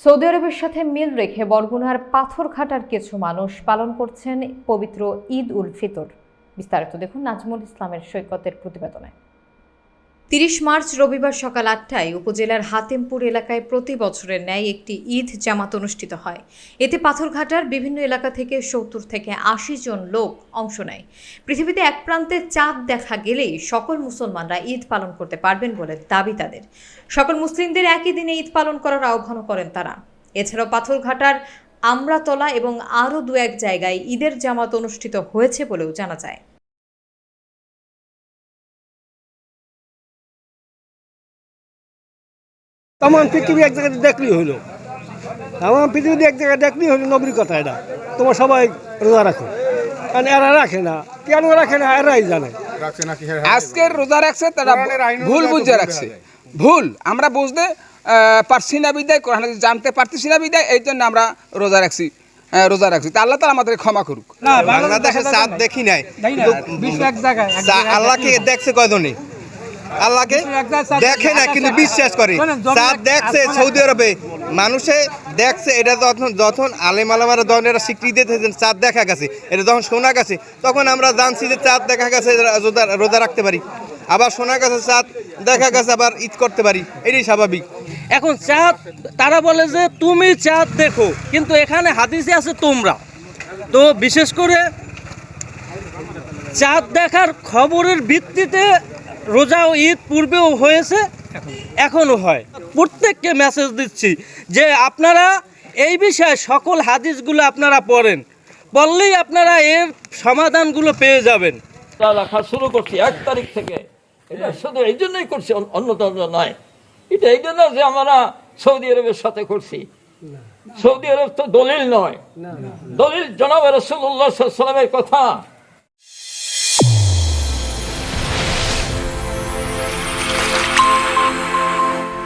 Saudi আরবের সাথে মিল রেখে বরগুনার পাথরঘাটার কিছু মানুষ পালন করছেন পবিত্র ঈদ উল ফিতর। বিস্তারিত দেখুন নাজমুল ইসলামের সৈকতের প্রতিবেদনে। তিরিশ মার্চ রবিবার সকাল আটটায় উপজেলার হাতেমপুর এলাকায় প্রতি বছরের ন্যায় একটি ঈদ জামাত অনুষ্ঠিত হয়। এতে পাথরঘাটার বিভিন্ন এলাকা থেকে সত্তর থেকে আশি জন লোক অংশ নেয়। পৃথিবীতে এক প্রান্তে চাঁদ দেখা গেলেই সকল মুসলমানরা ঈদ পালন করতে পারবেন বলে দাবি তাদের। সকল মুসলিমদের একই দিনে ঈদ পালন করার আহ্বান করেন তারা। এছাড়াও পাথরঘাটার আমরাতলা এবং আরও দু এক জায়গায় ঈদের জামাত অনুষ্ঠিত হয়েছে বলেও জানা যায়। তামান পৃথিবী এক জায়গায় দেখলেই হইল। তামান পৃথিবীতে এক জায়গায় দেখলেই হইল নবীর কথা এটা। তোমার সবাই রোজা রাখো। আর এরা রাখে না। কেন রাখে না? এরাই জানে। রাখছে আজকের রোজা রাখছে তারা ভুল বুঝে রাখছে। ভুল আমরা বুঝতে পারছি না বিদায় কোরআন জানতে পারতেছি না বিদায় এই জন্য আমরা রোজা রাখছি রোজা রাখছি। তা আল্লাহ তালা আমাদের ক্ষমা করুক। বাংলাদেশে চাঁদ দেখি নাই। আল্লাহকে দেখছে কয়জনে আল্লাহকে দেখে না কিন্তু বিশ্বাস করে। চাঁদ দেখছে সৌদি আরবে মানুষে দেখছে এটা যখন যখন আলেম আলামারা যখন এটা স্বীকৃতি দিতেছে যে চাঁদ দেখা গেছে এটা যখন শোনা গেছে তখন আমরা জানছি যে চাঁদ দেখা গেছে রোজা রোজা রাখতে পারি। আবার শোনা গেছে চাঁদ দেখা গেছে আবার ঈদ করতে পারি। এটাই স্বাভাবিক। এখন চাঁদ তারা বলে যে তুমি চাঁদ দেখো। কিন্তু এখানে হাদিসে আছে তোমরা। তো বিশেষ করে চাঁদ দেখার খবরের ভিত্তিতে রোজা ও ঈদ পূর্বেও হয়েছে এখনও হয়। প্রত্যেককে মেসেজ দিচ্ছি যে আপনারা এই বিষয়ে সকল হাদিসগুলো আপনারা পড়েন পড়লেই আপনারা এর সমাধানগুলো পেয়ে যাবেন। রাখা শুরু করছি এক তারিখ থেকে। এটা শুধু এই জন্যই করছি অন্যতম নয়। এটা এই জন্য যে আমরা সৌদি আরবের সাথে করছি। সৌদি আরব তো দলিল নয়। দলিল জনাব রসুল্লাহ সাল্লামের কথা।